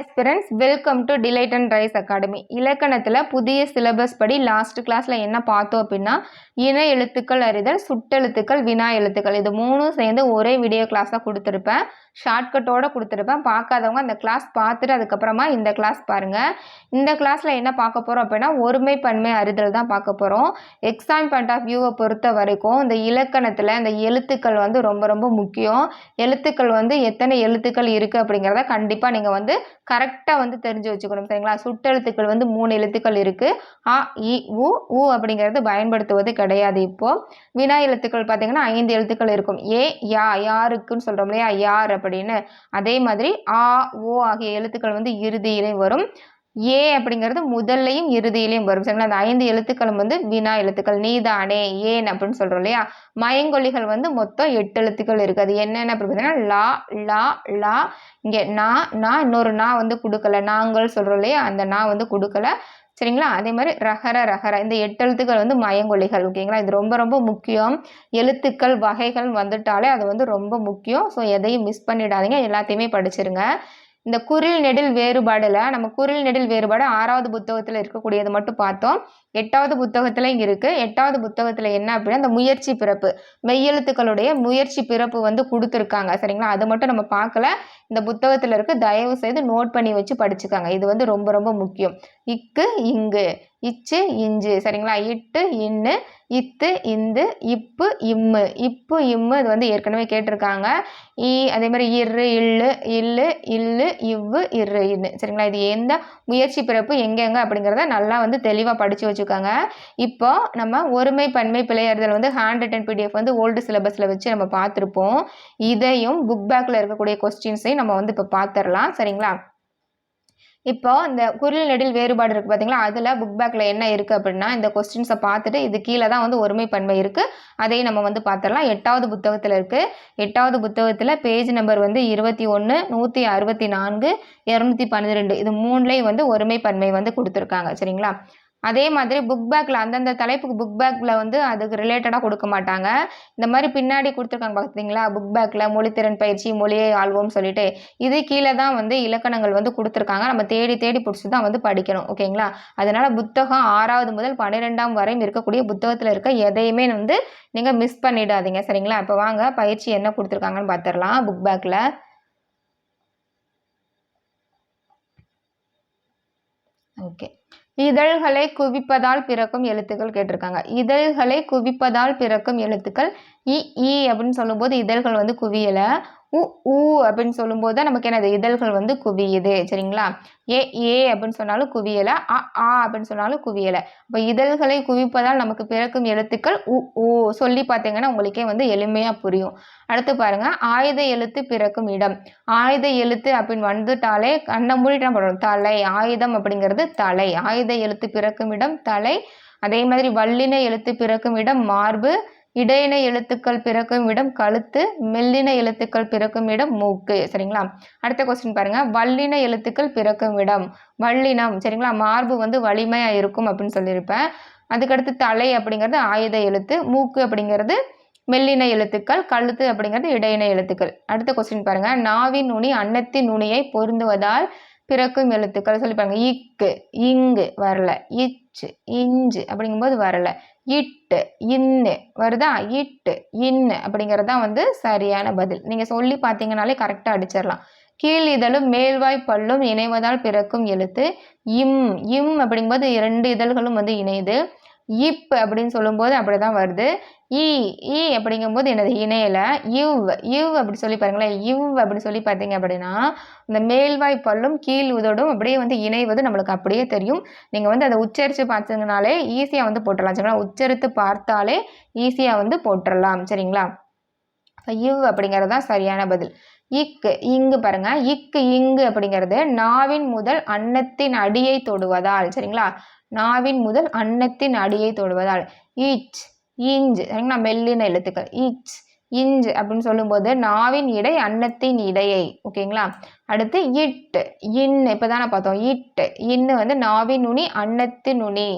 Aspirants welcome to delight and rise academy இலக்கணத்தில் புதிய syllabus படி லாஸ்ட் கிளாஸில் என்ன பார்த்தோம் அப்படின்னா இன எழுத்துக்கள் அறிதல் சுட்டெழுத்துக்கள் வினா எழுத்துக்கள். இது மூணும் சேர்ந்து ஒரே வீடியோ கிளாஸாக கொடுத்துருப்பேன். ஷார்ட்கட்டோடு கொடுத்துருப்பேன். பார்க்காதவங்க அந்த கிளாஸ் பார்த்துட்டு அதுக்கப்புறமா இந்த கிளாஸ் பாருங்கள் இந்த கிளாஸில் என்ன பார்க்க போகிறோம் அப்படின்னா ஒருமை பன்மை அறிதல் தான் பார்க்க போகிறோம் எக்ஸாம் பாயிண்ட் ஆஃப் வியூவை பொறுத்த வரைக்கும் இந்த இலக்கணத்தில் இந்த எழுத்துக்கள் வந்து ரொம்ப ரொம்ப முக்கியம். எழுத்துக்கள் வந்து எத்தனை எழுத்துக்கள் இருக்குது அப்படிங்கிறத கண்டிப்பாக நீங்கள் வந்து கரெக்டாக வந்து தெரிஞ்சு வச்சுக்கணும் சரிங்களா? சுட்டெழுத்துக்கள் வந்து மூணு எழுத்துக்கள் இருக்குது ஆ இ உ உ அப்படிங்கிறது பயன்படுத்துவது கிடையாது இப்போது வினா எழுத்துக்கள் பார்த்தீங்கன்னா ஐந்து எழுத்துக்கள் இருக்கும். ஏ யா யாருக்குன்னு சொல்கிறோம் இல்லையா? யார் அப்படின்னு. அதே மாதிரி ஆ ஓ ஆகிய எழுத்துக்கள் வந்து இறுதியிலையும் வரும். ஏ அப்படிங்கிறது முதல்லையும் இறுதியிலையும் வரும். சரிங்களா? அந்த ஐந்து எழுத்துக்களும் வந்து வினா எழுத்துக்கள் நீதானே ஏன் அப்படின்னு சொல்கிறோம் இல்லையா? மயங்கொல்லிகள் வந்து மொத்தம் எட்டு எழுத்துக்கள் இருக்குது அது என்னென்ன அப்படி பார்த்தீங்கன்னா லா லா லா இங்கே நா நான் இன்னொரு நா வந்து கொடுக்கல. நாங்கள் சொல்கிறோம் இல்லையா? அந்த நா வந்து கொடுக்கல. சரிங்களா? அதே மாதிரி ரகர ரகர. இந்த எட்டு எழுத்துக்கள் வந்து மயங்கொல்லிகள் ஓகேங்களா? இது ரொம்ப ரொம்ப முக்கியம். எழுத்துக்கள் வகைகள் வந்துட்டாலே அது வந்து ரொம்ப முக்கியம். ஸோ எதையும் மிஸ் பண்ணிடாதீங்க. எல்லாத்தையுமே படிச்சிருங்க. இந்த குரில் நெடில் வேறுபாடில் நம்ம குரில் நெடில் வேறுபாடு ஆறாவது புத்தகத்தில் இருக்கக்கூடியது மட்டும் பார்த்தோம். எட்டாவது புத்தகத்தில் இருக்குது எட்டாவது புத்தகத்தில் என்ன அப்படின்னா இந்த முயற்சி பிறப்பு. மெய்யெழுத்துக்களுடைய முயற்சி பிறப்பு வந்து கொடுத்துருக்காங்க. சரிங்களா? அது மட்டும் நம்ம பார்க்கல. இந்த புத்தகத்தில் இருக்குது தயவு செய்து நோட் பண்ணி வச்சு படிச்சுக்காங்க. இது வந்து ரொம்ப ரொம்ப முக்கியம். இக்கு இங்கு. இச்சு இஞ்சு. சரிங்களா? இட்டு இன்னு இத்து இந்து இப்பு இம்மு. இப்பு இம்மு இது வந்து ஏற்கனவே கேட்டிருக்காங்க. ஈ அதே மாதிரி இரு இல்லு இல்லு இல்லு இவ்வு இரு இன்னு. சரிங்களா? இது எந்த முயற்சி பிறப்பு எங்கெங்க அப்படிங்கிறத நல்லா வந்து தெளிவாக படித்து வச்சுக்கோங்க. இப்போ நம்ம ஒருமை பன்மை பிழையறுதல் வந்து ஹேண்ட் ரிட்டன் பிடிஎஃப் வந்து ஓல்டு சிலபஸில் வச்சு நம்ம பார்த்துருப்போம். இதையும் புக் பேக்கில் இருக்கக்கூடிய கொஸ்டின்ஸையும் நம்ம வந்து இப்போ பார்த்துடலாம். சரிங்களா? இப்போ இந்த குரல் நெடில் வேறுபாடு இருக்குது பார்த்தீங்களா அதில் புக் பேக்கில் என்ன இருக்குது அப்படின்னா இந்த கொஸ்டின்ஸை பார்த்துட்டு இது கீழே தான் வந்து ஒருமை பன்மை இருக்குது அதையும் நம்ம வந்து பார்த்துடலாம். எட்டாவது புத்தகத்தில் இருக்குது எட்டாவது புத்தகத்தில் பேஜ் நம்பர் வந்து இருபத்தி ஒன்று நூற்றி அறுபத்தி நான்கு இரநூத்தி பன்னிரெண்டு. இது மூணுலேயும் வந்து ஒருமை பன்மை வந்து கொடுத்துருக்காங்க. சரிங்களா? அதே மாதிரி புக் பேக்கில் அந்தந்த தலைப்புக்கு புக் பேக்கில் வந்து அதுக்கு ரிலேட்டடாக கொடுக்க மாட்டாங்க. இந்த மாதிரி பின்னாடி கொடுத்துருக்காங்க பார்த்தீங்களா புக் பேக்கில் மொழித்திறன் பயிற்சி மொழியை ஆள்வோம்னு சொல்லிட்டு இது கீழே தான் வந்து இலக்கணங்கள் வந்து கொடுத்துருக்காங்க. நம்ம தேடி தேடி பிடிச்சி தான் வந்து படிக்கணும். ஓகேங்களா? அதனால் புத்தகம் ஆறாவது முதல் பன்னிரெண்டாம் வரையும் இருக்கக்கூடிய புத்தகத்தில் இருக்க எதையுமே வந்து நீங்கள் மிஸ் பண்ணிடாதீங்க. சரிங்களா? இப்போ வாங்க பயிற்சி என்ன கொடுத்துருக்காங்கன்னு பார்த்துடலாம் புக் பேக்கில் ஓகே. இதழ்களை குவிப்பதால் பிறக்கும் எழுத்துக்கள் கேட்டிருக்காங்க. இதழ்களை குவிப்பதால் பிறக்கும் எழுத்துக்கள் இ ஈ அப்படின்னு சொல்லும்போது இதழ்கள் வந்து குவியலை. உ ஊ அப்படின்னு சொல்லும்போது தான் நமக்கு என்னது? இதழ்கள் வந்து குவியுது சரிங்களா? ஏ ஏ அப்படின்னு சொன்னாலும் குவியலை அ ஆ அப்படின்னு சொன்னாலும் குவியலை. அப்போ இதழ்களை குவிப்பதால் நமக்கு பிறக்கும் எழுத்துக்கள் உ ஊ சொல்லி பார்த்தீங்கன்னா உங்களுக்கே வந்து எளிமையாக புரியும். அடுத்து பாருங்க ஆயுத எழுத்து பிறக்கும் இடம். ஆயுத எழுத்து அப்படின்னு வந்துட்டாலே கண்ணை மூடிட்டு என்ன பண்ணுறோம் தலை. ஆயுதம் அப்படிங்கிறது தலை. ஆயுத எழுத்து பிறக்கும் இடம் தலை. அதே மாதிரி வல்லின எழுத்து பிறக்கும் இடம் மார்பு. இடையின எழுத்துக்கள் பிறக்கும் இடம் கழுத்து மெல்லின எழுத்துக்கள் பிறக்கும் இடம் மூக்கு. சரிங்களா? அடுத்த கொஸ்டின் பாருங்க. வல்லின எழுத்துக்கள் பிறக்கும் இடம். வல்லினம். சரிங்களா? மார்பு வந்து வலிமையாக இருக்கும் அப்படின்னு சொல்லியிருப்பேன். அதுக்கடுத்து தலை அப்படிங்கிறது ஆயுத எழுத்து மூக்கு அப்படிங்கிறது மெல்லின எழுத்துக்கள் கழுத்து அப்படிங்கிறது இடையின எழுத்துக்கள். அடுத்த கொஸ்டின் பாருங்க. நாவின் நுனி அன்னத்தின் நுனியை பொருந்துவதால் பிறக்கும் எழுத்துக்கள் சொல்லிப்பாங்க இக்கு இங்கு வரல. இச்சு இஞ்சு அப்படிங்கும்போது வரல. இட்டு இன்னு வருதா? இட்டு இன்னு அப்படிங்கிறது தான் வந்து சரியான பதில். நீங்கள் சொல்லி பார்த்தீங்கனாலே கரெக்டாக அடிச்சிடலாம். கீழ் இதழும் மேல்வாய் பல்லும் இணைவதால் பிறக்கும் எழுத்து இம் இம் அப்படிங்கும்போது இரண்டு இதழ்களும் வந்து இணையுது. இப் அப்படின்னு சொல்லும்போது அப்படி தான் வருது. ஈ ஈ அப்படிங்கும்போது என்னது? இணையில். இவ் இவ் அப்படி சொல்லி பாருங்களேன். இவ் அப்படி சொல்லி பார்த்தீங்க அப்படின்னா இந்த மேல்வாய் பல்லும் கீழ் உதடும் அப்படியே வந்து இணைவது நம்மளுக்கு அப்படியே தெரியும். நீங்கள் வந்து அதை உச்சரித்து பார்த்தீங்கனாலே ஈஸியாக வந்து போட்டுடலாம். சரிங்களா? உச்சரித்து பார்த்தாலே ஈஸியாக வந்து போட்டுடலாம். சரிங்களா? இவ் அப்படிங்கிறது தான் சரியான பதில். இக்கு இங்கு பாருங்க. இக்கு இங்கு அப்படிங்கிறது நாவின் முதல் அன்னத்தின் அடியை தொடுவதால். சரிங்களா? நாவின் முதல் அன்னத்தின் அடியை தொடுவதால் ஈச் இஞ்ச் சரிங்களா? மெல்லின எழுத்துக்கள். ஈச் இஞ்ச் அப்படின்னு சொல்லும்போது நாவின் இடை அன்னத்தின் இடையை. ஓகேங்களா? அடுத்து இட் இன்னு இப்போ தானே பார்த்தோம். இட்டு இன்னு வந்து நாவின் நுனி அன்னத்தின் நுனி.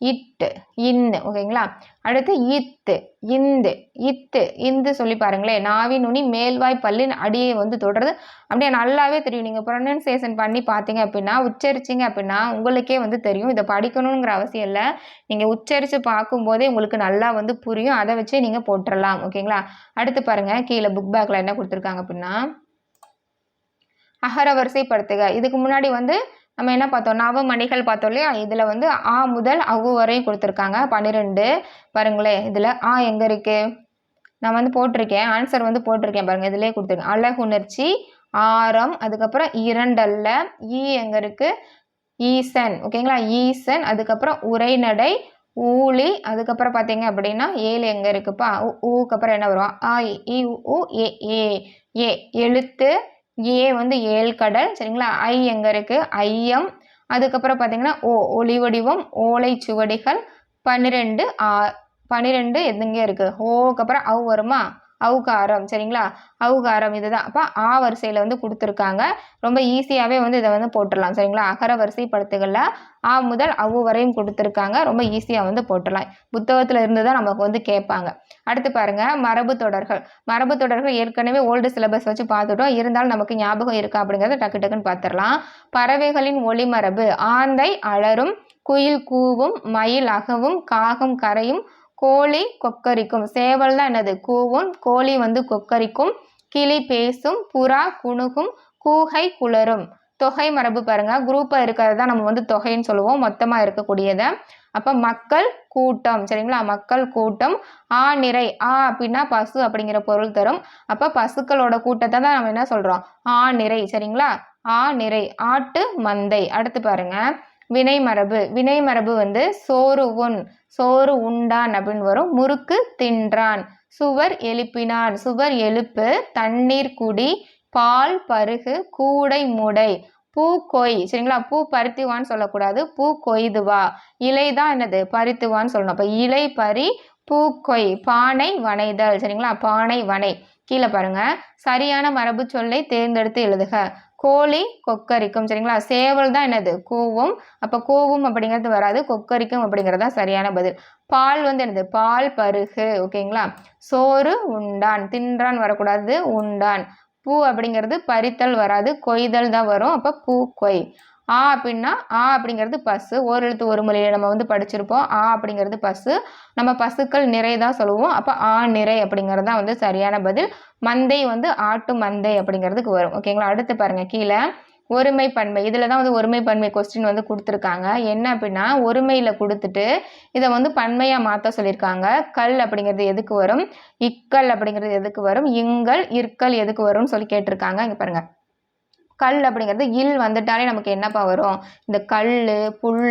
இட்டு இன்னு ஓகேங்களா? அடுத்து இத்து இந்து இத்து இந்து சொல்லி பாருங்களேன் நாவி நுனி மேல்வாய் பல்லின் அடியை வந்து தொடுறது. அப்படியே நல்லாவே தெரியும். நீங்கள் ப்ரொனன்சியேஷன் பண்ணி பார்த்தீங்க அப்படின்னா உச்சரிச்சிங்க அப்படின்னா உங்களுக்கே வந்து தெரியும். இதை படிக்கணுங்கிற அவசியம் இல்லை. நீங்கள் உச்சரித்து பார்க்கும்போதே உங்களுக்கு நல்லா வந்து புரியும். அதை வச்சு நீங்கள் போட்டுடலாம் ஓகேங்களா? அடுத்து பாருங்கள் கீழே புக் பேக்கில் என்ன கொடுத்துருக்காங்க அப்படின்னா அகர வரிசைப்படுத்துக இதுக்கு முன்னாடி வந்து நம்ம என்ன பார்த்தோம்? நவமணிகள் பார்த்தோம் இல்லையா? இதில் வந்து ஆ முதல் அவு வரையும் கொடுத்துருக்காங்க. பன்னிரெண்டு. பாருங்களேன் இதில் ஆ எங்கே இருக்குது நான் வந்து போட்டிருக்கேன். ஆன்சர் வந்து போட்டிருக்கேன் பாருங்கள் இதிலே கொடுத்துருக்கேன். அழகுணர்ச்சி ஆரம் அதுக்கப்புறம் இரண்டல்ல ஈ எங்கே இருக்குது ஈசன். ஓகேங்களா? ஈசன் அதுக்கப்புறம் உரைநடை ஊழி அதுக்கப்புறம் பார்த்தீங்க அப்படின்னா ஏழு எங்கே இருக்குப்பா? ஊக்கு அப்புறம் என்ன வரும்? ஆ இ உ ஏ ஏ ஏ. எழுத்து ஏ வந்து ஏழ்கடல் சரிங்களா? ஐ எங்கே இருக்குது ஐயம். அதுக்கப்புறம் பார்த்தீங்கன்னா ஓ ஒளி வடிவம் ஓலை சுவடிகள் பன்னிரெண்டு ஆ பன்னிரெண்டு எதுங்க இருக்குது ஓக்கு அப்புறம் அவ் வருமா? அவுகாரம் சரிங்களா? அவுகாரம் இதுதான். அப்போ ஆ வரிசையில் வந்து கொடுத்துருக்காங்க. ரொம்ப ஈஸியாகவே வந்து இதை வந்து போட்டுடலாம் சரிங்களா? அகர வரிசை படுத்துகளில் ஆ முதல் அவு வரையும் கொடுத்துருக்காங்க. ரொம்ப ஈஸியாக வந்து போட்டுடலாம். புத்தகத்தில் இருந்து தான் நமக்கு வந்து கேட்பாங்க. அடுத்து பாருங்க மரபு தொடர்கள். மரபு தொடர்கள் ஏற்கனவே ஓல்டு சிலபஸ் வச்சு பார்த்துட்டோம். இருந்தாலும் நமக்கு ஞாபகம் இருக்கா அப்படிங்கிறத டக்கு டக்குன்னு பார்த்துடலாம். பறவைகளின் ஒளிமரபு ஆந்தை அலரும் குயில் கூவும் மயில் அகவும் காகம் கரையும் கோழி கொக்கரிக்கும். சேவல் தான் என்னது? கூவும். கோழி வந்து கொக்கரிக்கும். கிளி பேசும். புறா குணுகும். கூகை குளரும். தொகை மரபு பாருங்க. குரூப்பாக இருக்கிறது தான் நம்ம வந்து தொகைன்னு சொல்லுவோம். மொத்தமாக இருக்கக்கூடியதை. அப்போ மக்கள் கூட்டம். சரிங்களா? மக்கள் கூட்டம். ஆ நிறை. ஆ அப்படின்னா பசு அப்படிங்கிற பொருள் தரும். அப்போ பசுக்களோட கூட்டத்தை தான் நம்ம என்ன சொல்கிறோம் ஆ நிறை. சரிங்களா? ஆ நிறை. ஆட்டு மந்தை. அடுத்து பாருங்கள் வினை மரபு வினை மரபு வந்து சோறு உண் சோறு உண்டான் அப்படின்னு வரும். முறுக்கு தின்றான். சுவர் எழுப்பினான். சுவர் எழுப்பு தண்ணீர் குடி பால் பருகு கூடை முடை. பூ கொய் சரிங்களா? பூ பருத்திவான்னு சொல்லக்கூடாது. பூ கொய்துவா. இலை தான் என்னது? பருத்துவான்னு சொல்லணும். அப்போ இலை பறி பூ கொய் பானை வனைதல் சரிங்களா? பானை வனை. கீழே பாருங்க. சரியான மரபு சொல்லை தேர்ந்தெடுத்து எழுதுக. கோழி கொக்கரிக்கும் சரிங்களா? சேவல் தான் என்னது? கூவும். அப்போ கூவும் அப்படிங்கிறது வராது. கொக்கரிக்கும் அப்படிங்கிறது தான் சரியான பதில். பால் வந்து என்னது? பால் பருகு ஓகேங்களா? சோறு உண்டான். தின்றான் வரக்கூடாது உண்டான். பூ அப்படிங்கிறது பறித்தல் வராது. கொய்தல் தான் வரும். அப்போ பூ கொய். ஆ அப்படின்னா ஆ அப்படிங்கிறது பஸ்ஸு ஒரு எழுத்து ஒரு மொழியில் நம்ம வந்து படிச்சிருப்போம். ஆ அப்படிங்கிறது பஸ்ஸு நம்ம பசுக்கள் நிறை தான் சொல்லுவோம். அப்போ ஆ நிறை அப்படிங்கிறது தான் வந்து சரியான பதில். மந்தை வந்து ஆட்டு மந்தை அப்படிங்கிறதுக்கு வரும். ஓகேங்களா அடுத்து பாருங்கள் கீழே ஒருமை பன்மை இதில் தான் வந்து ஒருமை பன்மை கொஸ்டின் வந்து கொடுத்துருக்காங்க. என்ன அப்படின்னா ஒருமையில் கொடுத்துட்டு இதை வந்து பன்மையாக மாற்ற சொல்லியிருக்காங்க. கல் அப்படிங்கிறது எதுக்கு வரும்? இக்கல் அப்படிங்கிறது எதுக்கு வரும்? இங்கல் இற்கல் எதுக்கு வரும்னு சொல்லி கேட்டிருக்காங்க. இங்கே பாருங்கள் கல் அப்படிங்கிறது இல் வந்துட்டாலே நமக்கு என்னப்பா வரும்? இந்த கல் புல்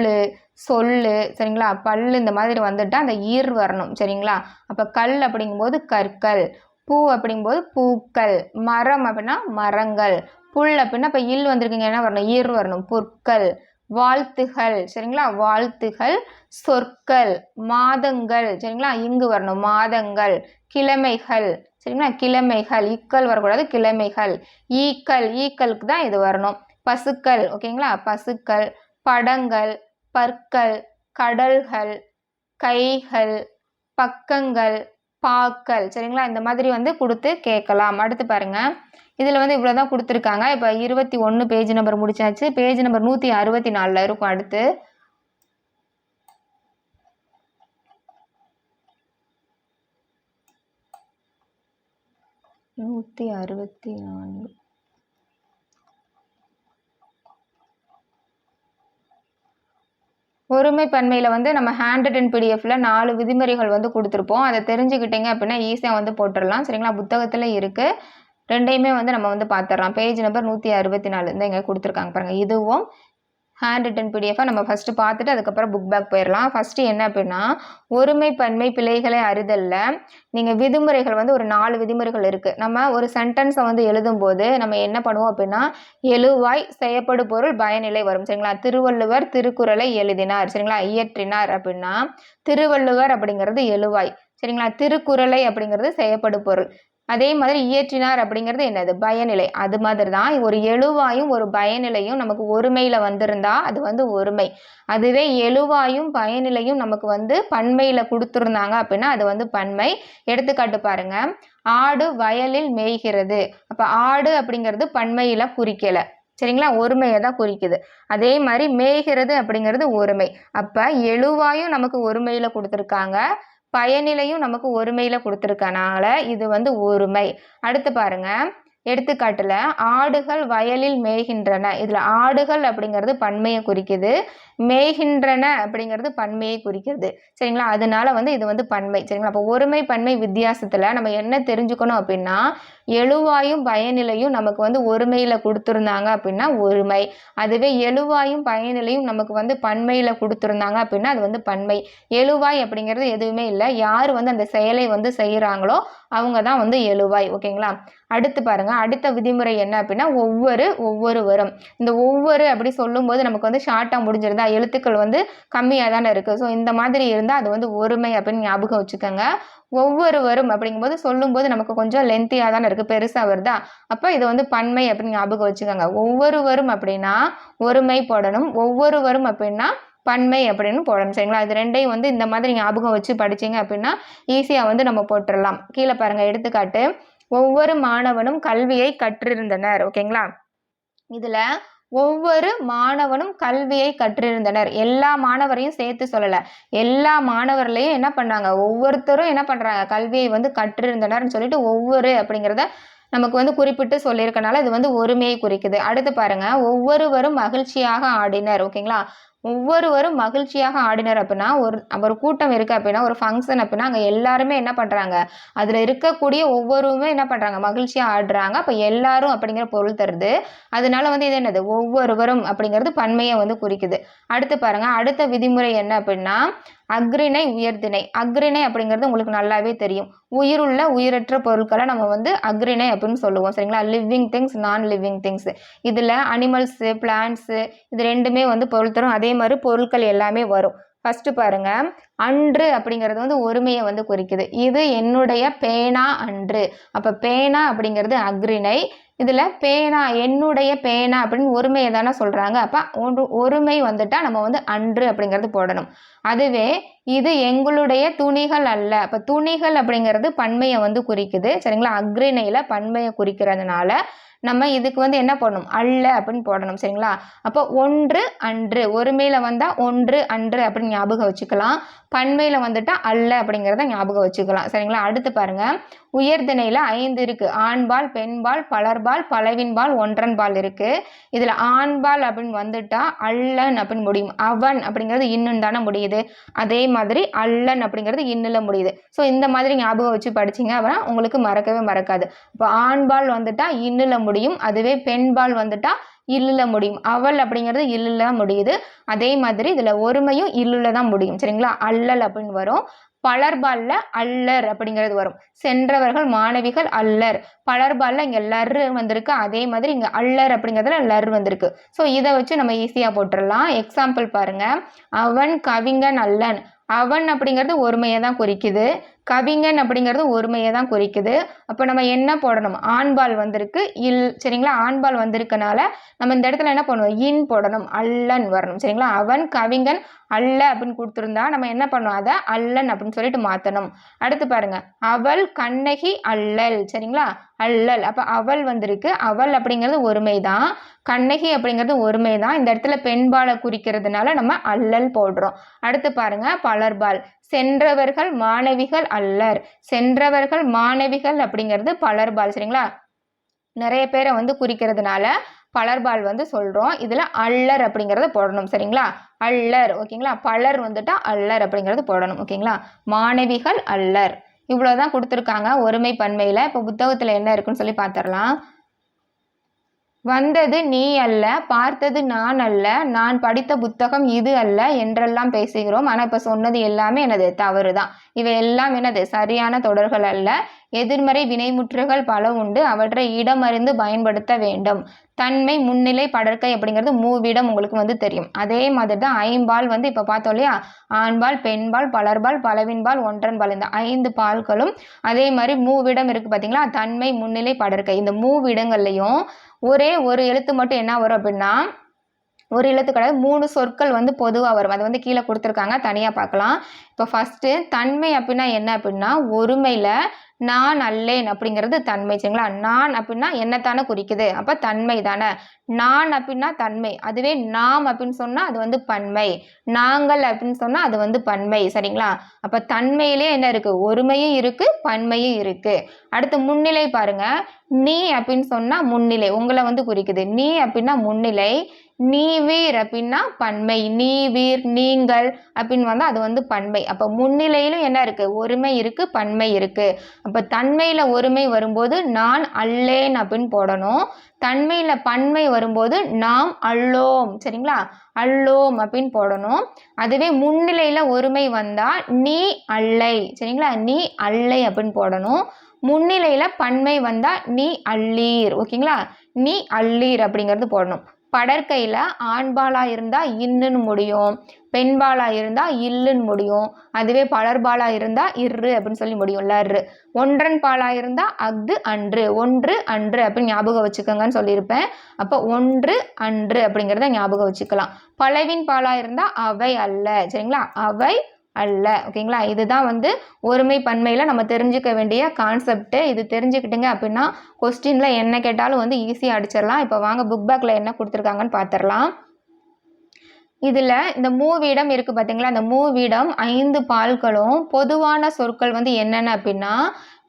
சொல்லு சரிங்களா? பல் இந்த மாதிரி வந்துட்டால் அந்த ஈர் வரணும் சரிங்களா? அப்போ கல் அப்படிங்கும்போது கற்கள் பூ அப்படிங்கும்போது பூக்கள் மரம் அப்படின்னா மரங்கள் புல் அப்படின்னா இப்போ இல் வந்திருக்குங்க என்ன வரணும்? ஈர் வரணும் புற்கள் வாழ்த்துகள் சரிங்களா? வாழ்த்துகள் சொற்கள் மாதங்கள் சரிங்களா? இங்கு வரணும் மாதங்கள் கிழமைகள் சரிங்களா? கிழமைகள் இக்கல் வரக்கூடாது. கிழமைகள். ஈக்கள் ஈக்களுக்கு தான் இது வரணும். பசுக்கள் ஓகேங்களா? பசுக்கள் படங்கள் பற்கள் கடல்கள் கைகள் பக்கங்கள் பாக்கள் சரிங்களா? இந்த மாதிரி வந்து கொடுத்து கேட்கலாம். அடுத்து பாருங்கள் இதில் வந்து இவ்வளோ தான் கொடுத்துருக்காங்க. இப்போ இருபத்தி ஒன்று பேஜ் நம்பர் முடிச்சாச்சு. பேஜ் நம்பர் நூற்றி அறுபத்தி நாலில் இருக்கும் அடுத்து. நூற்றி அறுபத்தி நான்கு. ஒருமை பன்மையில் வந்து நம்ம ஹேண்ட் ரிட்டன் பிடிஎஃப்ல நாலு விதிமுறைகள் வந்து கொடுத்துருப்போம். அதை தெரிஞ்சுக்கிட்டீங்க அப்படின்னா ஈஸியாக வந்து போட்டுடலாம். சரிங்களா? புத்தகத்தில் இருக்குது ரெண்டையுமே வந்து நம்ம வந்து பார்த்துடலாம் பேஜ் நம்பர் நூற்றி அறுபத்தி நாலு. இந்த இங்கே கொடுத்துருக்காங்க பாருங்கள் இதுவும் ஹேண்ட் ரிட்டன் பிடிஎஃபாக நம்ம ஃபஸ்ட்டு பார்த்துட்டு அதுக்கப்புறம் புக் பேக் போயிடலாம் ஃபஸ்ட்டு என்ன அப்படின்னா ஒருமை பன்மை பிழைகளை அறிதலில். நீங்கள் விதிமுறைகள் வந்து ஒரு நாலு விதிமுறைகள் இருக்குது நம்ம ஒரு சென்டென்ஸை வந்து எழுதும்போது நம்ம என்ன பண்ணுவோம் அப்படின்னா எழுவாய் செய்யப்படு பொருள் பயனிலை வரும். சரிங்களா? திருவள்ளுவர் திருக்குறளை எழுதினார். சரிங்களா? இயற்றினார் அப்படின்னா திருவள்ளுவர் அப்படிங்கிறது எழுவாய். சரிங்களா? திருக்குறளை அப்படிங்கிறது செய்யப்படு பொருள் அதே மாதிரி இயற்றினார் அப்படிங்கிறது என்னது? பயநிலை அது மாதிரி தான் ஒரு எழுவாயும் ஒரு பயநிலையும் நமக்கு ஒருமையில் வந்திருந்தா அது வந்து ஒருமை. அதுவே எழுவாயும் பயநிலையும் நமக்கு வந்து பன்மையில் கொடுத்துருந்தாங்க அப்படின்னா அது வந்து பன்மை. எடுத்துக்காட்டு பாருங்க. ஆடு வயலில் மேய்கிறது. அப்போ ஆடு அப்படிங்கிறது பன்மையில் குறிக்கலை சரிங்களா? ஒருமையை தான் குறிக்குது. அதே மாதிரி மேய்கிறது அப்படிங்கிறது ஒருமை. அப்போ எழுவாயும் நமக்கு ஒருமையில் கொடுத்துருக்காங்க. பயனிலையும் நமக்கு ஒருமையில் கொடுத்துருக்கனால இது வந்து ஒருமை. அடுத்து பாருங்க. எடுத்துக்காட்டில் ஆடுகள் வயலில் மேய்கின்றன. இதில் ஆடுகள் அப்படிங்கிறது பன்மையை குறிக்குது. மேய்கின்றன அப்படிங்கிறது பன்மையை குறிக்கிறது சரிங்களா? அதனால வந்து இது வந்து பன்மை. சரிங்களா? அப்போ ஒருமை பன்மை வித்தியாசத்தில் நம்ம என்ன தெரிஞ்சுக்கணும் அப்படின்னா எழுவாயும் பயனிலையும் நமக்கு வந்து ஒருமையில் கொடுத்துருந்தாங்க அப்படின்னா ஒருமை. அதுவே எழுவாயும் பயனிலையும் நமக்கு வந்து பன்மையில் கொடுத்துருந்தாங்க அப்படின்னா அது வந்து பன்மை. எழுவாய் அப்படிங்கிறது எதுவுமே இல்லை. யார் வந்து அந்த செயலை வந்து செய்கிறாங்களோ அவங்க தான் வந்து எழுவாய் ஓகேங்களா? அடுத்து பாருங்கள் அடுத்த விதிமுறை என்ன அப்படின்னா ஒவ்வொரு ஒவ்வொரு வரும் இந்த ஒவ்வொரு அப்படி சொல்லும்போது நமக்கு வந்து ஷார்ட்டாக முடிஞ்சிருந்தா எழுத்துக்கள் வந்து கம்மியாக தானே இருக்குது ஸோ இந்த மாதிரி இருந்தால் அது வந்து ஒருமை அப்படின்னு ஞாபகம் வச்சுக்கோங்க. ஒவ்வொரு வரும் அப்படிங்கும்போது சொல்லும்போது நமக்கு கொஞ்சம் லென்த்தியாக தானே இருக்குது பெருசாக வருதா? அப்போ இது வந்து பன்மை அப்படின்னு ஞாபகம் வச்சுக்கோங்க. ஒவ்வொரு வரும் அப்படின்னா ஒருமை போடணும். ஒவ்வொரு வரும் அப்படின்னா பன்மை அப்படின்னு போடணும். சரிங்களா? இது ரெண்டையும் வந்து இந்த மாதிரி ஞாபகம் வச்சு படிச்சீங்க அப்படின்னா ஈஸியாக வந்து நம்ம போட்டுடலாம் கீழே பாருங்கள் எடுத்துக்காட்டு. ஒவ்வொரு மாணவனும் கல்வியை கற்றிருந்தனர். ஓகேங்களா? இதில் ஒவ்வொரு மாணவனும் கல்வியை கற்றிருந்தனர். எல்லா மாணவரையும் சேர்த்து சொல்லலை. எல்லா மாணவர்களையும் என்ன பண்ணாங்க? ஒவ்வொருத்தரும் என்ன பண்ணுறாங்க கல்வியை வந்து கற்றிருந்தனர்னு சொல்லிட்டு ஒவ்வொரு அப்படிங்கிறத நமக்கு வந்து குறிப்பிட்டு சொல்லியிருக்கனால இது வந்து ஒருமையை குறிக்குது. அடுத்து பாருங்க ஒவ்வொருவரும் மகிழ்ச்சியாக ஆடினர். ஓகேங்களா? ஒவ்வொருவரும் மகிழ்ச்சியாக ஆடினர் அப்படின்னா ஒரு ஒரு கூட்டம் இருக்குது அப்படின்னா ஒரு ஃபங்க்ஷன் அப்படின்னா அங்கே எல்லாருமே என்ன பண்ணுறாங்க அதில் இருக்கக்கூடிய ஒவ்வொருமே என்ன பண்ணுறாங்க மகிழ்ச்சியாக ஆடுறாங்க. அப்போ எல்லாரும் அப்படிங்கிற பொருள் தருது. அதனால வந்து இது என்னது? ஒவ்வொருவரும் அப்படிங்கிறது பன்மையை வந்து குறிக்குது. அடுத்து பாருங்கள் அடுத்த விதிமுறை என்ன அப்படின்னா அக்ரிணை உயர்திணை. அக்ரிணை அப்படிங்கிறது உங்களுக்கு நல்லாவே தெரியும். உயிருள்ள உயிரற்ற பொருட்களை நம்ம வந்து அக்ரிணை அப்படின்னு சொல்லுவோம். சரிங்களா? லிவிங் திங்ஸ் நான் லிவிங் திங்ஸ் இதில் அனிமல்ஸு பிளான்ட்ஸு இது ரெண்டுமே வந்து பொருள் தரும். அதே மாதிரி பொருட்கள் எல்லாமே வரும். ஃபஸ்ட்டு பாருங்கள் அன்று அப்படிங்கிறது வந்து ஒருமையை வந்து குறிக்குது. இது என்னுடைய பேனா அன்று. அப்போ பேனா அப்படிங்கிறது அக்ரிணை இதில் பேனா என்னுடைய பேனா அப்படின்னு ஒருமையை தானே சொல்கிறாங்க அப்போ ஒரு ஒருமை வந்துட்டால் நம்ம வந்து அன்று அப்படிங்கிறது போடணும். அதுவே இது எங்களுடைய துணிகள் அல்ல. அப்போ துணிகள் அப்படிங்கிறது பன்மையை வந்து குறிக்குது. சரிங்களா? அக்ரிணையில் பன்மையை குறிக்கிறதுனால நம்ம இதுக்கு வந்து என்ன பண்ணணும் அல்ல அப்படின்னு போடணும் சரிங்களா? அப்போ ஒன்று அன்று. ஒருமையில் வந்தால் ஒன்று அன்று அப்படின்னு ஞாபகம் வச்சுக்கலாம். பன்மையில் வந்துட்டால் அல்ல அப்படிங்கிறத ஞாபகம் வச்சுக்கலாம் சரிங்களா? அடுத்து பாருங்கள் உயர்திணையில் ஐந்து இருக்குது ஆண்பால் பெண்பால் பலர்பால் பலவின்பால் ஒன்றன்பால் இருக்குது இதில் ஆண்பால் அப்படின்னு வந்துட்டால் அல்லன் அப்படின்னு முடியும். அவன் அப்படிங்கிறது இன்னும் தானே முடியுது. அதே மாதிரி அல்லன் அப்படிங்கிறது இன்னில் முடியுது. ஸோ இந்த மாதிரி ஞாபகம் வச்சு படிச்சிங்க அப்படின்னா உங்களுக்கு மறக்கவே மறக்காது. இப்போ ஆண்பால் வந்துட்டால் இன்னில் முடியும். அதுவே பெண்பால் வந்துட்டா இல்லில் முடியும். அவள் அப்படிங்கிறது இல்லில் முடியுது. அதே மாதிரி இதில் ஒருமையும் இல்லில் தான் முடியும். சரிங்களா? அல்லல் அப்படின்னு வரும். பலர்பாலில் அல்லர் அப்படிங்கிறது வரும். சென்றவர்கள் மாணவிகள் அல்லர். பலர்பாலில் இங்கே லர் வந்திருக்கு. அதே மாதிரி இங்கே அல்லர் அப்படிங்கிறதுல லர் வந்திருக்கு. ஸோ இதை வச்சு நம்ம ஈஸியாக போட்டுடலாம் எக்ஸாம்பிள் பாருங்கள் அவன் கவிஞன் அல்லன். அவன் அப்படிங்கிறது ஒருமையை தான் குறிக்குது. கவிஞன் அப்படிங்கிறது ஒருமையை தான் குறிக்குது. அப்போ நம்ம என்ன போடணும்? ஆண்பால் வந்திருக்கு. இல் சரிங்களா? ஆண்பால் வந்திருக்கனால நம்ம இந்த இடத்துல என்ன பண்ணுவோம்? இன் போடணும். அல்லன் வரணும். சரிங்களா? அவன் கவிஞன் அல்ல அப்படின்னு கொடுத்துருந்தா நம்ம என்ன பண்ணுவோம்? அதை அல்லன் அப்படின்னு சொல்லிட்டு மாற்றணும் அடுத்து பாருங்க. அவள் கண்ணகி அல்லல். சரிங்களா? அல்லல். அப்போ அவள் வந்திருக்கு. அவள் அப்படிங்கிறது ஒருமை தான் கண்ணகி அப்படிங்கிறது ஒருமை தான் இந்த இடத்துல பெண்பாலை குறிக்கிறதுனால நம்ம அல்லல் போடுறோம். அடுத்து பாருங்க பலர்பால். சென்றவர்கள் மாணவிகள் அல்லர். சென்றவர்கள் மாணவிகள் அப்படிங்கிறது பலர்பால் சரிங்களா? நிறைய பேரை வந்து குறிக்கிறதுனால பலர்பால் வந்து சொல்கிறோம் இதில் அல்லர் அப்படிங்கிறத போடணும் சரிங்களா? அல்லர் ஓகேங்களா? பலர் வந்துட்டா அல்லர் அப்படிங்கிறது போடணும் ஓகேங்களா? மாணவிகள் அல்லர். இவ்வளோதான் கொடுத்துருக்காங்க. ஒருமை பன்மையில் இப்போ புத்தகத்தில் என்ன இருக்குன்னு சொல்லி பார்த்துடலாம் வந்தது நீ அல்ல பார்த்தது நான் அல்ல நான் படித்த புத்தகம் இது அல்ல என்றெல்லாம் பேசுகிறோம். ஆனால் இப்போ சொன்னது எல்லாமே எனது தவறு தான் இவை எல்லாம் எனது சரியான தொடர்கள் அல்ல. எதிர்மறை வினைமுற்றுகள் பல உண்டு. அவற்றை இடமறிந்து பயன்படுத்த வேண்டும். தன்மை முன்னிலை படற்கை அப்படிங்கிறது மூவிடம் உங்களுக்கு வந்து தெரியும். அதே மாதிரி தான் ஐம்பால் வந்து இப்போ பார்த்தோம் இல்லையா? ஆண்பால் பெண்பால் பலர்பால் பலவின்பால் ஒன்றன்பால் இந்த ஐந்து பால்களும் அதே மாதிரி மூவிடம் இருக்குது பார்த்தீங்களா தன்மை முன்னிலை படற்கை. இந்த மூவிடங்கள்லையும் ஒரே ஒரு எழுத்து மட்டும் என்ன வரும் அப்படின்னா ஒரு எழுத்து கிடையாது மூணு சொற்கள் வந்து பொதுவாக வரும். அது வந்து கீழே கொடுத்துருக்காங்க. தனியாக பார்க்கலாம். இப்போ ஃபஸ்ட்டு தன்மை அப்படின்னா என்ன அப்படின்னா ஒருமையில் நான் அல்லேன் அப்படிங்கிறது தன்மை சரிங்களா? நான் அப்படின்னா என்னத்தானே குறிக்குது? அப்போ தன்மை தானே. நான் அப்படின்னா தன்மை. அதுவே நாம் அப்படின்னு சொன்னால் அது வந்து பன்மை. நாங்கள் அப்படின்னு சொன்னால் அது வந்து பன்மை சரிங்களா? அப்போ தன்மையிலே என்ன இருக்குது ஒருமையும் இருக்குது பன்மையும் இருக்குது அடுத்து முன்னிலை பாருங்கள் நீ அப்படின்னு சொன்னால் முன்னிலை உங்களை வந்து குறிக்குது. நீ அப்படின்னா முன்னிலை நீ வீர் அப்படின்னா பன்மை. நீ வீர் நீங்கள் அப்படின்னு வந்தால் அது வந்து பன்மை. அப்போ முன்னிலையிலும் என்ன இருக்குது ஒருமை இருக்குது பன்மை இருக்குது அப்போ தன்மையில் ஒருமை வரும்போது நான் அல்லேன் அப்படின்னு போடணும். தன்மையில் பன்மை வரும்போது நாம் அல்லோம். சரிங்களா? அல்லோம் அப்படின்னு போடணும். அதுவே முன்னிலையில் ஒருமை வந்தால் நீ அல்லை. சரிங்களா? நீ அல்லை அப்படின்னு போடணும். முன்னிலையில் பன்மை வந்தால் நீ அள்ளீர் ஓகேங்களா? நீ அள்ளீர் அப்படிங்கிறது போடணும். படற்கையில் ஆண்பாலாக இருந்தால் இன்னுன்னு முடியும் பெண்பாலாக இருந்தால் இல்லுன்னு முடியும் அதுவே பலர்பாலாக இருந்தால் இரு அப்படின்னு சொல்லி முடியும் லர்ரு ஒன்றன் பாலாக இருந்தால் அஃது அன்று. ஒன்று அன்று அப்படின்னு ஞாபகம் வச்சுக்கோங்கன்னு சொல்லியிருப்பேன். அப்போ ஒன்று அன்று அப்படிங்கிறத ஞாபகம் வச்சுக்கலாம். பலவின் பாலாக இருந்தால் அவை அல்ல சரிங்களா? அவை அல்ல. ஓகேங்களா? இதுதான் வந்து ஒருமை பன்மையில் நம்ம தெரிஞ்சுக்க வேண்டிய கான்செப்ட்டு இது தெரிஞ்சுக்கிட்டுங்க அப்படின்னா கொஸ்டினில் என்ன கேட்டாலும் வந்து ஈஸியாக அடிச்சிடலாம். இப்போ வாங்க புக் பேக்கில் என்ன கொடுத்துருக்காங்கன்னு பார்த்துடலாம் இதில் இந்த மூவிடம் இருக்குது பார்த்தீங்களா அந்த மூவிடம் ஐந்து பால்களும் பொதுவான சொற்கள் வந்து என்னென்ன அப்படின்னா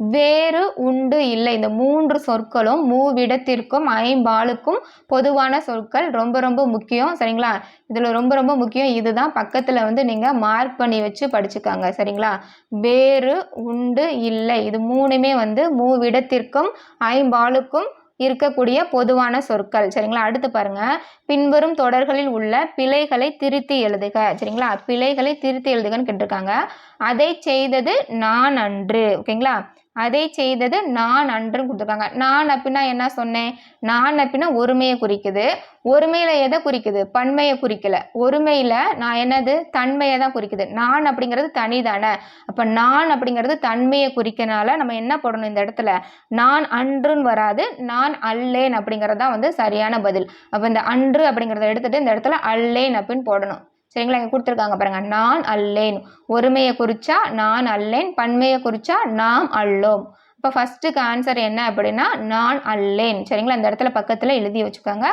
வேறு உண்டு இல்லை. இந்த மூன்று சொற்களும் மூவிடத்திற்கும் ஐம்பாலுக்கும் பொதுவான சொற்கள். ரொம்ப ரொம்ப முக்கியம். சரிங்களா? இதில் ரொம்ப ரொம்ப முக்கியம். இதுதான் பக்கத்தில் வந்து நீங்கள் மார்க் பண்ணி வச்சு படிச்சுக்காங்க. சரிங்களா? வேறு உண்டு இல்லை. இது மூணுமே வந்து மூவிடத்திற்கும் ஐம்பாலுக்கும் இருக்கக்கூடிய பொதுவான சொற்கள். சரிங்களா? அடுத்து பாருங்க. பின்வரும் தொடர்களில் உள்ள பிழைகளை திருத்தி எழுதுக. சரிங்களா? பிழைகளை திருத்தி எழுதுகன்னு கேட்டிருக்காங்க. அதை செய்தது நான் அன்று. ஓகேங்களா? அதை செய்தது நான் அன்றும் கொடுத்துருக்காங்க. நான் அப்படின்னா என்ன சொன்னேன்? நான் அப்படின்னா ஒருமையை குறிக்குது. ஒருமையில் எதை குறிக்குது? பன்மையை குறிக்கல. ஒருமையில் நான் என்னது? தன்மையை தான் குறிக்குது. நான் அப்படிங்கிறது தனி தானே அப்போ நான் அப்படிங்கிறது தன்மையை குறிக்கனால நம்ம என்ன போடணும் இந்த இடத்துல? நான் அன்றுன்னு வராது. நான் அல்லேன் அப்படிங்கிறது தான் வந்து சரியான பதில். அப்போ இந்த அன்று அப்படிங்கிறத எடுத்துட்டு இந்த இடத்துல அல்லேன் அப்படின்னு போடணும். சரிங்களா? இங்கே கொடுத்துருக்காங்க பாருங்க. நான் அல்லேன். ஒருமையை குறிச்சா நான் அல்லேன். பன்மையை குறிச்சா நாம் அல்லோம். இப்போ ஃபஸ்ட்டுக்கு ஆன்சர் என்ன அப்படின்னா நான் அல்லேன். சரிங்களா? இந்த இடத்துல பக்கத்தில் எழுதி வச்சுக்கோங்க.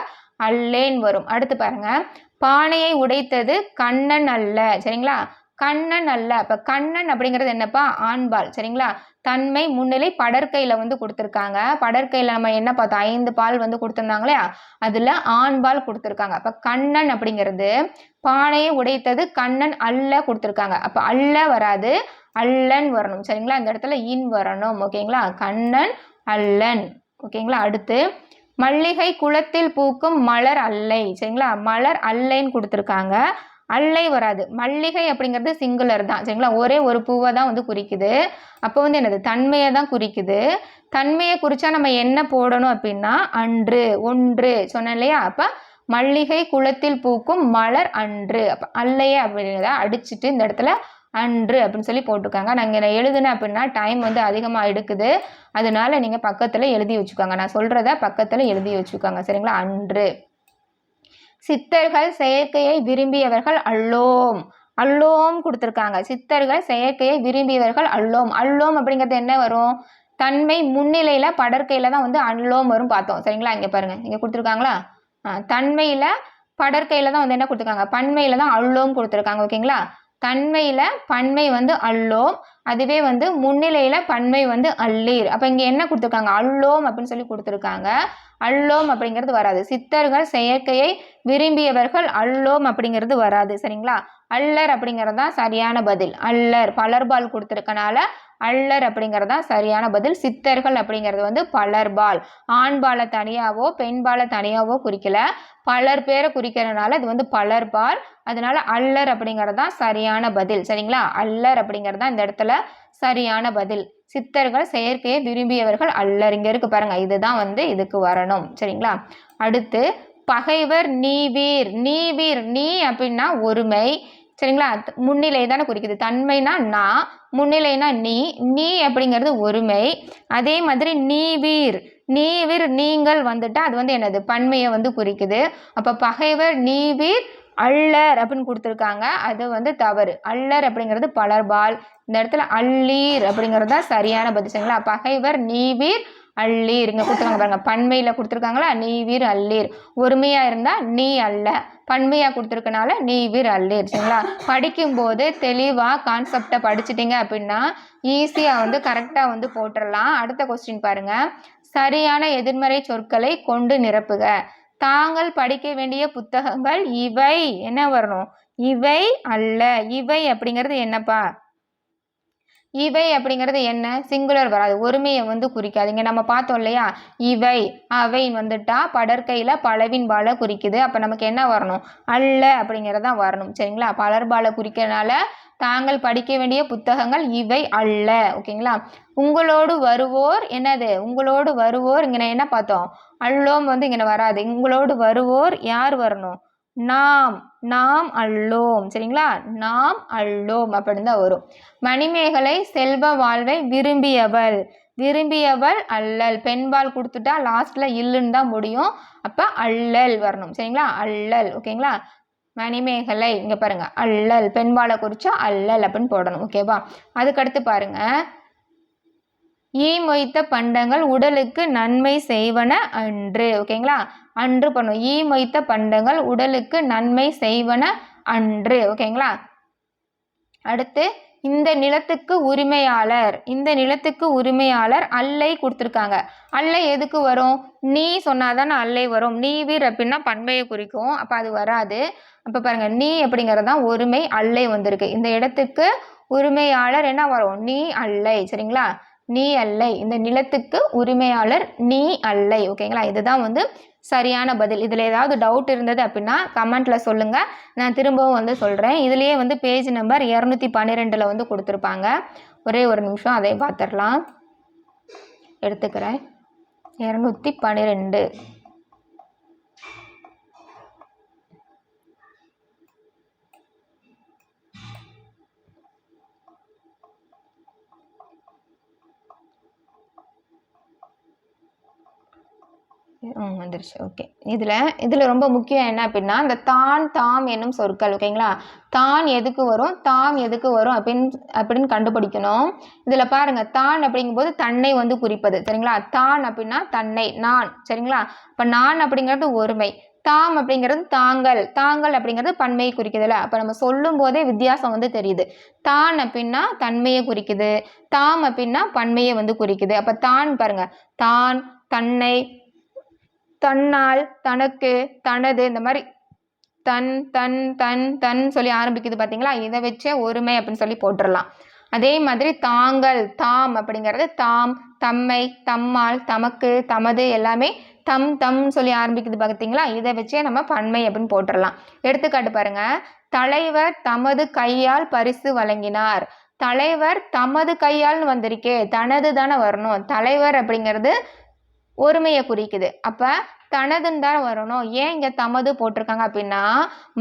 அல்லேன் வரும். அடுத்து பாருங்க. பானையை உடைத்தது கண்ணன் அல்ல. சரிங்களா? கண்ணன் அல்ல. அப்போ கண்ணன் அப்படிங்கிறது என்னப்பா? ஆண்பால். சரிங்களா? தன்மை முன்னிலை படற்கையில் வந்து கொடுத்துருக்காங்க. படற்கையில் நம்ம என்ன பார்த்தோம்? ஐந்து பால் வந்து கொடுத்துருந்தாங்க இல்லையா அதில் ஆண்பால் கொடுத்துருக்காங்க. அப்போ கண்ணன் அப்படிங்கிறது பானையை உடைத்தது கண்ணன் அல்ல கொடுத்துருக்காங்க. அப்போ அல்ல வராது அல்லன் வரணும். சரிங்களா? இந்த இடத்துல இன் வரணும். ஓகேங்களா? கண்ணன் அல்லன். ஓகேங்களா? அடுத்து மல்லிகை குளத்தில் பூக்கும் மலர் அல்லை. சரிங்களா? மலர் அல்லைன்னு கொடுத்துருக்காங்க. அல்லை வராது. மல்லிகை அப்படிங்கிறது சிங்குலர் தான். சரிங்களா? ஒரே ஒரு பூவை தான் வந்து குறிக்குது. அப்போ வந்து என்னது? தன்மையை தான் குறிக்குது. தன்மையை குறித்தா நம்ம என்ன போடணும் அப்படின்னா அன்று ஒன்று சொன்னேன் இல்லையா? அப்போ மல்லிகை குளத்தில் பூக்கும் மலர் அன்று. அப்போ அல்லையே அப்படிங்கிறத அடிச்சுட்டு இந்த இடத்துல அன்று அப்படின்னு சொல்லி போட்டிருக்காங்க. நாங்கள் நான் எழுதுனேன் அப்படின்னா டைம் வந்து அதிகமாக எடுக்குது. அதனால நீங்கள் பக்கத்தில் எழுதி வச்சுக்கோங்க. நான் சொல்கிறத பக்கத்தில் எழுதி வச்சுக்கோங்க. சரிங்களா? அன்று. சித்தர்கள் செயற்கையை விரும்பியவர்கள் அல்லோம். அல்லோம் கொடுத்துருக்காங்க. சித்தர்கள் செயற்கையை விரும்பியவர்கள் அல்லோம். அல்லோம் அப்படிங்கிறது என்ன வரும்? தன்மை முன்னிலையில் படற்கையில் தான் வந்து அல்லோம் வரும் பார்த்தோம். சரிங்களா? இங்கே பாருங்கள் இங்கே கொடுத்துருக்காங்களா? தன்மையில் படற்கையில் தான் வந்து என்ன கொடுத்துருக்காங்க? பன்மையில் தான் அல்லோம் கொடுத்துருக்காங்க. ஓகேங்களா? தன்மையில் பன்மை வந்து அல்லோம். அதுவே வந்து முன்னிலையில் பன்மை வந்து அல்லீர். அப்போ இங்கே என்ன கொடுத்துருக்காங்க? அல்லோம் அப்படின்னு சொல்லி கொடுத்துருக்காங்க. அல்லோம் அப்படிங்கிறது வராது. சித்தர்கள் செயற்கையை விரும்பியவர்கள் அல்லோம் அப்படிங்கிறது வராது சரிங்களா? அல்லர் அப்படிங்கிறது தான் சரியான பதில். அல்லர் பலர்பால் கொடுத்துருக்கனால அல்லர் அப்படிங்கிறது தான் சரியான பதில். சித்தர்கள் அப்படிங்கிறது வந்து பலர்பால். ஆண்பாலை தனியாவோ பெண்பாலை தனியாவோ குறிக்கல. பலர் பேரை குறிக்கிறதுனால இது வந்து பலர்பால். அதனால அல்லர் அப்படிங்கிறது தான் சரியான பதில் சரிங்களா? அல்லர் அப்படிங்கிறது தான் இந்த இடத்துல சரியான பதில். சித்தர்கள் செயற்கையை விரும்பியவர்கள் அல்லர். இங்கே இருக்கு பாருங்க இதுதான் வந்து இதுக்கு வரணும் சரிங்களா? அடுத்து பகைவர் நீவீர் நீவீர் நீ அப்படின்னா ஒருமை. சரிங்களா? முன்னிலை தானே குறிக்குது. தன்மைனா நான் முன்னிலைனா நீ நீ அப்படிங்கிறது ஒருமை. அதே மாதிரி நீவீர் நீவீர் நீங்கள் வந்துட்டா அது வந்து என்னது? பன்மையை வந்து குறிக்குது. அப்போ பகைவர் நீவீர் அள்ளர் அப்படின்னு கொடுத்துருக்காங்க. அது வந்து தவறு. அள்ளர் அப்படிங்கிறது பலர்பால். இந்த இடத்துல அள்ளீர் அப்படிங்கிறது தான் சரியான பதில். சரிங்களா? பகைவர் நீவீர் அள்ளீர் இங்கே கொடுத்துருக்காங்க பாருங்கள் பன்மையில் கொடுத்துருக்காங்களா? நீவீர் அள்ளீர் ஒருமையாக இருந்தால் நீ அல்ல. பன்மையாக கொடுத்துருக்கனால நீவீர் அள்ளீர் சரிங்களா? படிக்கும்போது தெளிவாக கான்செப்டை படிச்சிட்டிங்க அப்படின்னா ஈஸியாக வந்து கரெக்டாக வந்து போட்டுடலாம் அடுத்த கொஸ்டின் பாருங்கள் சரியான எதிர்மறை சொற்களை கொண்டு நிரப்புக. தாங்கள் படிக்க வேண்டிய புத்தகங்கள் இவை. என்ன வரணும்? இவை அல்ல. இவை அப்படிங்கிறது என்னப்பா? இவை அப்படிங்கிறது என்ன? சிங்குலர் வராது. ஒருமையை வந்து குறிக்காது இங்கே நம்ம பார்த்தோம் இல்லையா? இவை அவை வந்துட்டா படற்கையில் பலவின் பால குறிக்குது. அப்போ நமக்கு என்ன வரணும்? அல்ல அப்படிங்கிறது தான் வரணும். சரிங்களா? பலர்பால குறிக்கிறனால தாங்கள் படிக்க வேண்டிய புத்தகங்கள் இவை அல்ல. ஓகேங்களா? உங்களோடு வருவோர் என்னது? உங்களோடு வருவோர் இங்கே என்ன பார்த்தோம்? அல்லோம் வந்து இங்கே வராது. உங்களோடு வருவோர் யார் வரணும்? நாம் நாம் அள்ளோம். சரிங்களா? நாம் அள்ளோம் அப்படின்னு தான் வரும். மணிமேகலை செல்வ வாழ்வை விரும்பியவள். விரும்பியவள் அல்லல். பெண்பால் கொடுத்துட்டா லாஸ்ட்ல இல்லுன்னு தான் முடியும். அப்ப அல்லல் வரணும். சரிங்களா? அல்லல். ஓகேங்களா? மணிமேகலை இங்க பாருங்க. அல்லல். பெண்பாலை குறிச்சா அல்லல் அப்படின்னு போடணும். ஓகேவா? அதுக்கடுத்து பாருங்க. ஈ மொய்த்த பண்டங்கள் உடலுக்கு நன்மை செய்வன அன்று. ஓகேங்களா? அன்று பண்ணும் ஈ மொய்த்த பண்டங்கள் உடலுக்கு நன்மை செய்வன அன்று. ஓகேங்களா? அடுத்து இந்த நிலத்துக்கு உரிமையாளர். இந்த நிலத்துக்கு உரிமையாளர் அல்லை கொடுத்துருக்காங்க. அல்லை எதுக்கு வரும்? நீ சொன்னாதானே அல்லை வரும். நீ வீர் அப்படின்னா பண்பையை குறிக்கும். அப்போ அது வராது. அப்போ பாருங்க நீ அப்படிங்கிறது தான் ஒருமை அல்லை வந்திருக்கு. இந்த இடத்துக்கு உரிமையாளர் என்ன வரும்? நீ அல்லை. சரிங்களா? நீ அல்லை. இந்த நிலத்துக்கு உரிமையாளர் நீ அல்லை. ஓகேங்களா? இதுதான் வந்து சரியான பதில். இதில் ஏதாவது டவுட் இருந்தது அப்படின்னா கமெண்ட்டில் சொல்லுங்கள் நான் திரும்பவும் வந்து சொல்கிறேன் இதுலேயே வந்து பேஜ் நம்பர் இரநூத்தி பன்னிரெண்டில் வந்து கொடுத்துருப்பாங்க. ஒரே ஒரு நிமிஷம் அதை பார்த்துடலாம். எடுத்துக்கிறேன். இரநூத்தி பன்னிரெண்டு. ம் வந்துருச்சு. ஓகே இதில் இதில் ரொம்ப முக்கியம் என்ன அப்படின்னா இந்த தான் தாம் என்னும் சொற்கள் ஓகேங்களா தான் எதுக்கு வரும்? தாம் எதுக்கு வரும்? அப்படின்னு அப்படின்னு கண்டுபிடிக்கணும். இதில் பாருங்கள் தான் அப்படிங்கும்போது தன்னை வந்து குறிப்பது சரிங்களா? தான் அப்படின்னா தன்னை நான் சரிங்களா? இப்போ நான் அப்படிங்கிறது ஒருமை. தாம் அப்படிங்கிறது தாங்கள். தாங்கள் அப்படிங்கிறது பன்மையை குறிக்குதுல்ல அப்போ நம்ம சொல்லும் போதே வித்தியாசம் வந்து தெரியுது. தான் அப்படின்னா தன்மையை குறிக்குது. தாம் அப்படின்னா பன்மையை வந்து குறிக்குது. அப்போ தான் பாருங்கள் தான் தன்னை தன்னால் தனக்கு தனது இந்த மாதிரி தன் தன் தன் தன் சொல்லி ஆரம்பிக்குது பார்த்தீங்களா இதை வச்சே ஒருமை அப்படின்னு சொல்லி போட்டுடலாம் அதே மாதிரி தாங்கள் தாம் அப்படிங்கிறது தாம் தம்மை தம்மால் தமக்கு தமது எல்லாமே தம் தம் சொல்லி ஆரம்பிக்குது பார்த்தீங்களா இதை வச்சே நம்ம பன்மை அப்படின்னு போட்டுடலாம் எடுத்துக்காட்டு பாருங்க. தலைவர் தமது கையால் பரிசு வழங்கினார். தலைவர் தமது கையால்னு வந்திருக்கே தனது தானே வரணும். தலைவர் அப்படிங்கிறது ஒருமையை குறிக்குது. அப்போ தனதுன்னு தான் வரணும். ஏன் இங்கே தமது போட்டிருக்காங்க அப்படின்னா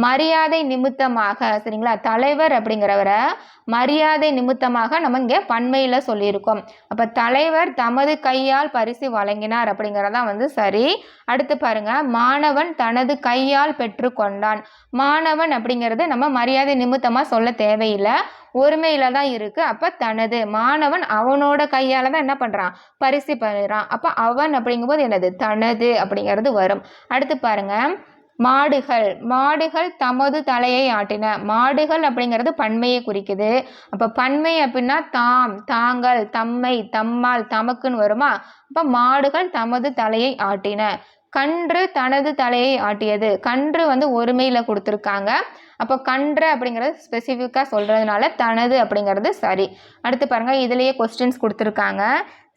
மரியாதை நிமித்தமாக சரிங்களா? தலைவர் அப்படிங்கிறவரை மரியாதை நிமித்தமாக நம்ம இங்கே பன்மையில் சொல்லியிருக்கோம். அப்போ தலைவர் தமது கையால் பரிசு வழங்கினார் அப்படிங்கிறதான் வந்து சரி. அடுத்து பாருங்க மாணவன் தனது கையால் பெற்றுக்கொண்டான். மாணவன் அப்படிங்கிறது நம்ம மரியாதை நிமித்தமாக சொல்ல தேவையில்லை. ஒருமையில் தான் இருக்கு. அப்ப தனது மாணவன் அவனோட கையால தான் என்ன பண்றான்? பரிசு பண்ணுறான் அப்ப அவன் அப்படிங்கும்போது என்னது? தனது அப்படிங்கிறது வரும். அடுத்து பாருங்க. மாடுகள். மாடுகள் தமது தலையை ஆட்டின. மாடுகள் அப்படிங்கிறது பன்மையை குறிக்குது. அப்போ பன்மை அப்படின்னா தாம் தாங்கள் தம்மை தம்மால் தமக்குன்னு வருமா? அப்போ மாடுகள் தமது தலையை ஆட்டின. கன்று தனது தலையை ஆட்டியது. கன்று வந்து ஒருமையில் கொடுத்துருக்காங்க. அப்போ கன்று அப்படிங்கிறது ஸ்பெசிஃபிக்காக சொல்கிறதுனால தனது அப்படிங்கிறது சரி. அடுத்து பாருங்கள் இதுலேயே கொஸ்டின்ஸ் கொடுத்துருக்காங்க.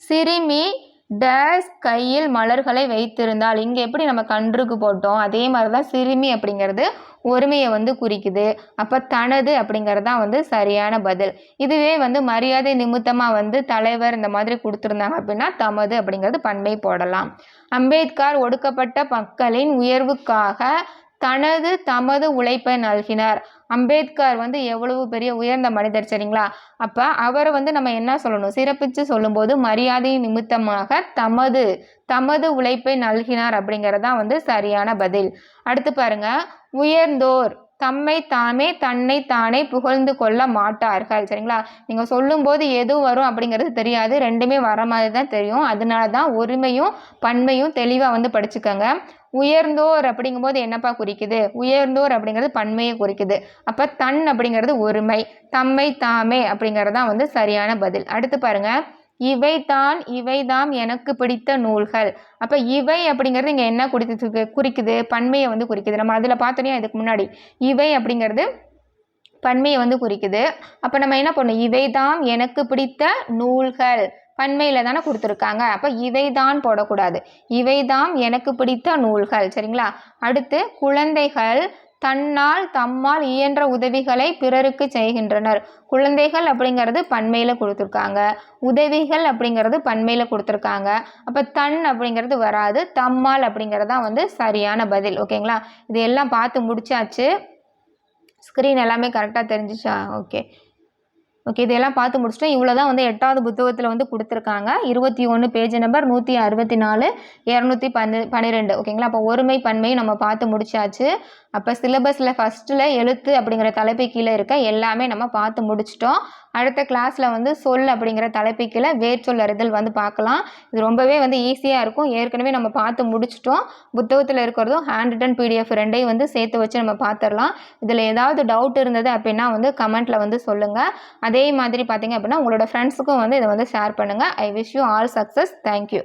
சிறுமி டேஸ் கையில் மலர்களை வைத்திருந்தால் இங்கே எப்படி நம்ம கன்றுக்கு போட்டோம்? அதே மாதிரி தான் சிறுமி அப்படிங்கிறது ஒருமையை வந்து குறிக்குது. அப்போ தனது அப்படிங்கிறது தான் வந்து சரியான பதில். இதுவே வந்து மரியாதை நிமித்தமாக வந்து தலைவர் இந்த மாதிரி கொடுத்துருந்தாங்க அப்படின்னா தமது அப்படிங்கிறது பண்பை போடலாம். அம்பேத்கர் ஒடுக்கப்பட்ட மக்களின் உயர்வுக்காக தனது தமது உழைப்பை நல்கினார். அம்பேத்கர் வந்து எவ்வளவு பெரிய உயர்ந்த மனிதர் சரிங்களா? அப்போ அவரை வந்து நம்ம என்ன சொல்லணும்? சிறப்பித்து சொல்லும்போது மரியாதை நிமித்தமாக தமது தமது உழைப்பை நல்கினார் அப்படிங்கிறது தான் வந்து சரியான பதில். அடுத்து பாருங்க. உயர்ந்தோர் தம்மை தாமே தன்னை தானே புகழ்ந்து கொள்ள மாட்டார்கள் சரிங்களா? நீங்கள் சொல்லும்போது எது வரும் அப்படிங்கிறது தெரியாது. ரெண்டுமே வர மாதிரி தான் தெரியும். அதனால தான் ஒருமையும் பன்மையும் தெளிவாக வந்து படிச்சுக்கோங்க. உயர்ந்தோர் அப்படிங்கும்போது என்னப்பா குறிக்குது? உயர்ந்தோர் அப்படிங்கிறது பன்மையை குறிக்குது. அப்போ தன் அப்படிங்கிறது ஒருமை தம்மை தாமே அப்படிங்கிறது தான் வந்து சரியான பதில். அடுத்து பாருங்க. இவை தான் இவைதாம் எனக்கு பிடித்த நூல்கள். அப்போ இவை அப்படிங்கிறது இங்கே என்ன குறித்து குறிக்குது? பன்மையை வந்து குறிக்குது. நம்ம அதில் பார்த்தோன்னே இதுக்கு முன்னாடி இவை அப்படிங்கிறது பன்மையை வந்து குறிக்குது. அப்போ நம்ம என்ன பண்ணணும்? இவை தாம் எனக்கு பிடித்த நூல்கள். பன்மையில் தானே கொடுத்துருக்காங்க. அப்போ இவை தான் போடக்கூடாது. இவை தான் எனக்கு பிடித்த நூல்கள். சரிங்களா? அடுத்து குழந்தைகள் தன்னால் தம்மால் இயன்ற உதவிகளை பிறருக்கு செய்கின்றனர். குழந்தைகள் அப்படிங்கிறது பன்மையில் கொடுத்துருக்காங்க. உதவிகள் அப்படிங்கிறது பன்மையில் கொடுத்துருக்காங்க. அப்போ தன் அப்படிங்கிறது வராது. தம்மால் அப்படிங்கிறது தான் வந்து சரியான பதில். ஓகேங்களா? இது எல்லாம் பார்த்து முடிச்சாச்சு. ஸ்க்ரீன் எல்லாமே கரெக்டாக தெரிஞ்சிச்சா? ஓகே. ஓகே இதெல்லாம் பார்த்து முடிச்சிட்டோம் இவ்வளோ தான் வந்து எட்டாவது புத்தகத்தில் வந்து கொடுத்துருக்காங்க. இருபத்தி ஒன்று பேஜ் நம்பர் நூற்றி அறுபத்தி நாலு இரநூத்தி பன்னு பன்னிரெண்டு. ஓகேங்களா அப்போ ஒருமை பன்மையும் நம்ம பார்த்து முடிச்சாச்சு. அப்போ சிலபஸில் ஃபஸ்ட்டில் எழுத்து அப்படிங்கிற தலைப்பு கீழே இருக்க எல்லாமே நம்ம பார்த்து முடிச்சிட்டோம். அடுத்த கிளாஸில் வந்து சொல் அப்படிங்கிற தலைப்பு கீழே வேர்ச்சொல் அறிதல் வந்து பார்க்கலாம். இது ரொம்பவே வந்து ஈஸியாக இருக்கும். ஏற்கனவே நம்ம பார்த்து முடிச்சிட்டோம். புத்தகத்தில் இருக்கிறதும் ஹேண்ட் ரிட்டன் பிடிஎஃப் ரெண்டையும் வந்து சேர்த்து வச்சு நம்ம பார்த்துடலாம். இதில் ஏதாவது டவுட் இருந்தது அப்படின்னா வந்து கமெண்ட்டில் வந்து சொல்லுங்கள் அதே மாதிரி பார்த்தீங்க அப்படின்னா உங்களோட ஃப்ரெண்ட்ஸுக்கும் வந்து இதை வந்து ஷேர் பண்ணுங்கள் I wish you all success thank you